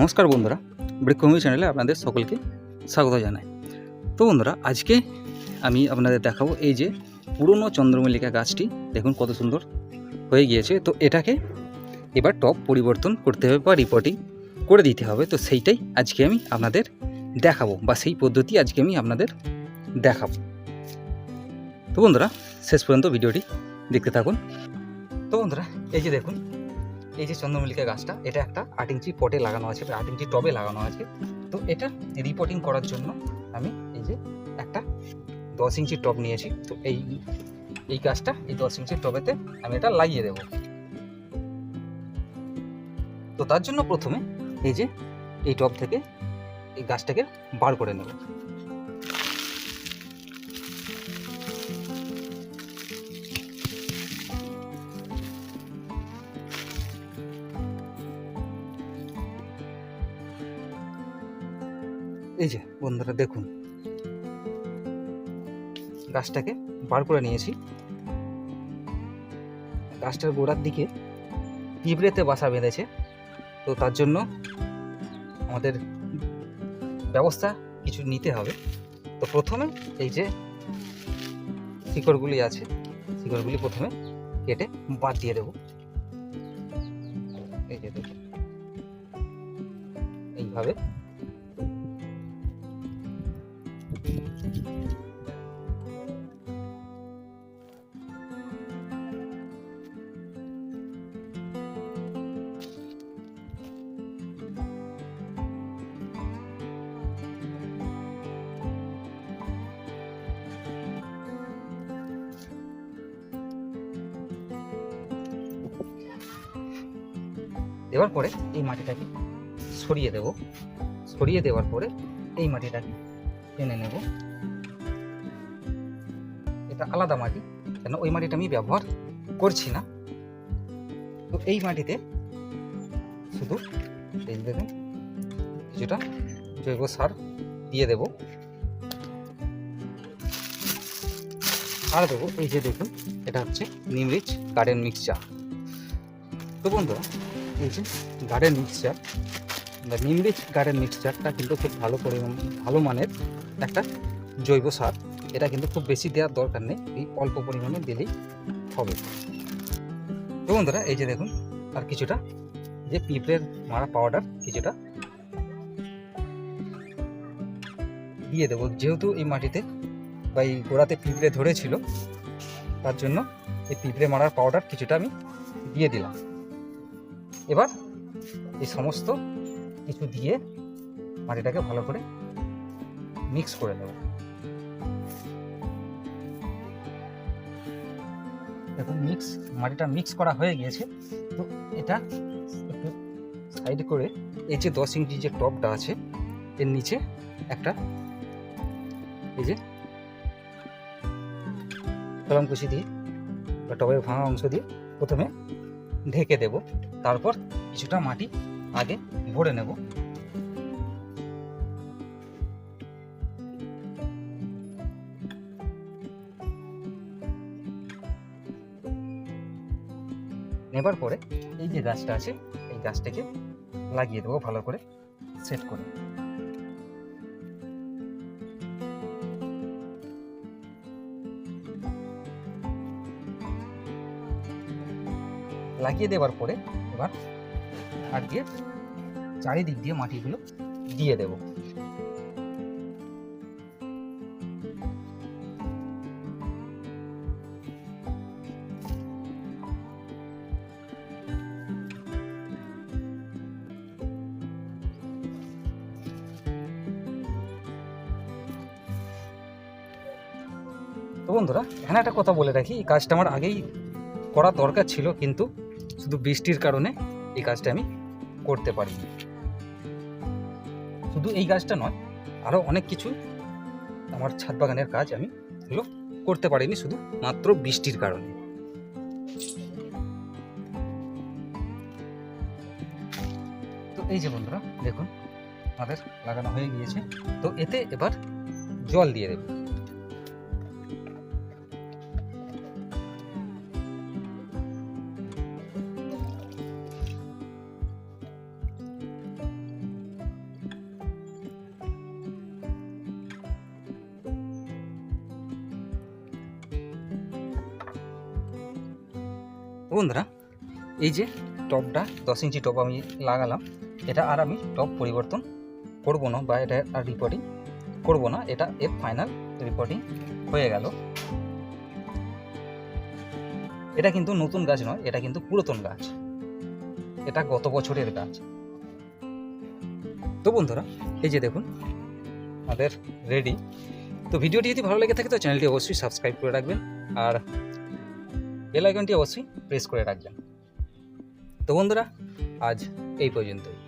নমস্কার বন্ধুরা, বৃক্ষভূমি চ্যানেলে আপনাদের সকলকে স্বাগত জানাই। তো বন্ধুরা, আজকে আমি আপনাদের দেখাবো এই যে পুরনো চন্দ্রমল্লিকা গাছটি, দেখুন কত সুন্দর হয়ে গিয়েছে। তো এটাকে এবার টপ পরিবর্তন করতে হবে বা রিপোর্টিং করে দিতে হবে। তো সেইটাই আজকে আমি আপনাদের দেখাবো বা সেই পদ্ধতি আজকে আমি আপনাদের দেখাবো। তো বন্ধুরা, শেষ পর্যন্ত ভিডিওটি দেখতে থাকুন। তো বন্ধুরা, এই যে দেখুন এই যে চন্দ্রমল্লিকা গাছটা, এটা একটা আট ইঞ্চি পটে লাগানো আছে, আট ইঞ্চি টবে লাগানো আছে। তো এটা রিপোর্টিং করার জন্য আমি এই যে একটা দশ ইঞ্চি টব নিয়েছি। তো এই এই গাছটা এই দশ ইঞ্চি টবেতে আমি এটা লাগিয়ে দেব। তো তার জন্য প্রথমে এই যে এই টব থেকে এই গাছটাকে বার করে নেব। এই যে বন্ধুরা, দেখুন। গাছটাকে বার করে নিয়েছি। গাছটার গোড়ার দিকে পিঁপড়েতে বাসা বেঁধেছে। তো তার জন্য আমাদের ব্যবস্থা কিছু নিতে হবে। তো প্রথমে এই যে শিকড়গুলি আছে, শিকড়গুলি প্রথমে কেটে বাদ দিয়ে দেব। এই যে দেখুন। এইভাবে দেওয়ার পরে এই মাটিটাকে সরিয়ে দেব। সরিয়ে দেওয়ার পরে এই মাটিটাকে টেনে নেব। এটা আলাদা মাটি, কেন ওই মাটিটা আমি ব্যবহার করছি না। তো এই মাটিতে শুধু এই কিছুটা জৈব সার দিয়ে দেব। আর দেবো, এই যে দেখুন, এটা হচ্ছে নিমরিচ গার্ডেন মিক্সচার তো বন্ধুরা, এই যে গার্ডেন মিক্সচার বা নিমরিচ গার্ডেন মিক্সচারটা কিন্তু খুব ভালো পরিমাণ, ভালো মানের একটা জৈব সার। এটা কিন্তু খুব বেশি দেওয়ার দরকার নেই, এই অল্প পরিমাণে দিলেই হবে। তো বন্ধুরা, এই যে দেখুন, আর কিছুটা, যে পিঁপড়ের মারা পাউডার কিছুটা দিয়ে দেবো। যেহেতু এই মাটিতে বা এই গোড়াতে পিঁপড়ে ধরেছিল, তার জন্য এই পিঁপড়ে মারার পাউডার কিছুটা আমি দিয়ে দিলাম। এবার এই সমস্ত কিছু দিয়ে মাটিটাকে ভালো করে মিক্স করে নেব। দেখুন মিক্স মাটিটা মিক্স করা হয়ে গিয়েছে। তো এটা একটু সাইড করে এই যে দশ ইঞ্চি যে টপটা আছে, এর নিচে একটা এই যে কলম কুচি দিয়ে বা টবের ভাঙা অংশ দিয়ে প্রথমে ঢেকে দেব। তারপর কিছুটা মাটি আগে ভরে নেব। নেবার পরে এই যে গাছটা আছে, এই গাছটাকে লাগিয়ে দেবো ভালো করে সেট করে। লাগিয়ে দেওয়ার পরে এবার হাত দিয়ে চারিদিক দিয়ে মাটিগুলো দিয়ে দেব। তো বন্ধুরা, এখানে একটা কথা বলে রাখি, এই কাজটা আমার আগেই করা দরকার ছিল, কিন্তু শুধু বৃষ্টির কারণে এই কাজটা আমি করতে পারিনি। শুধু এই গাছটা নয় আরও অনেক কিছু আমার ছাদ বাগানের কাজ আমি এগুলো করতে পারিনি, শুধু মাত্র বৃষ্টির কারণে। তো এই যে বন্ধুরা, দেখুন, আমাদের লাগানো হয়ে গিয়েছে। তো এতে এবার জল দিয়ে দেব। বন্ধুরা, এই যে টপটা দশ ইঞ্চি টপ আমি লাগালাম, এটা আর আমি টপ পরিবর্তন করব না বা এটা আর রিপোর্টিং করব না, এটা এর ফাইনাল রিপোর্টিং হয়ে গেল। এটা কিন্তু নতুন গাছ নয়, এটা কিন্তু পুরাতন গাছ। এটা গত বছরের গাছ। তো বন্ধুরা, এই যে দেখুন, আমাদের রেডি তো ভিডিওটি যদি ভালো লেগে থাকে, তো চ্যানেলটি অবশ্যই সাবস্ক্রাইব করে রাখবেন। আর বেল আইকনটি অবশ্যই প্রেস করে রাখবেন। তো বন্ধুরা আজ এই পর্যন্তই।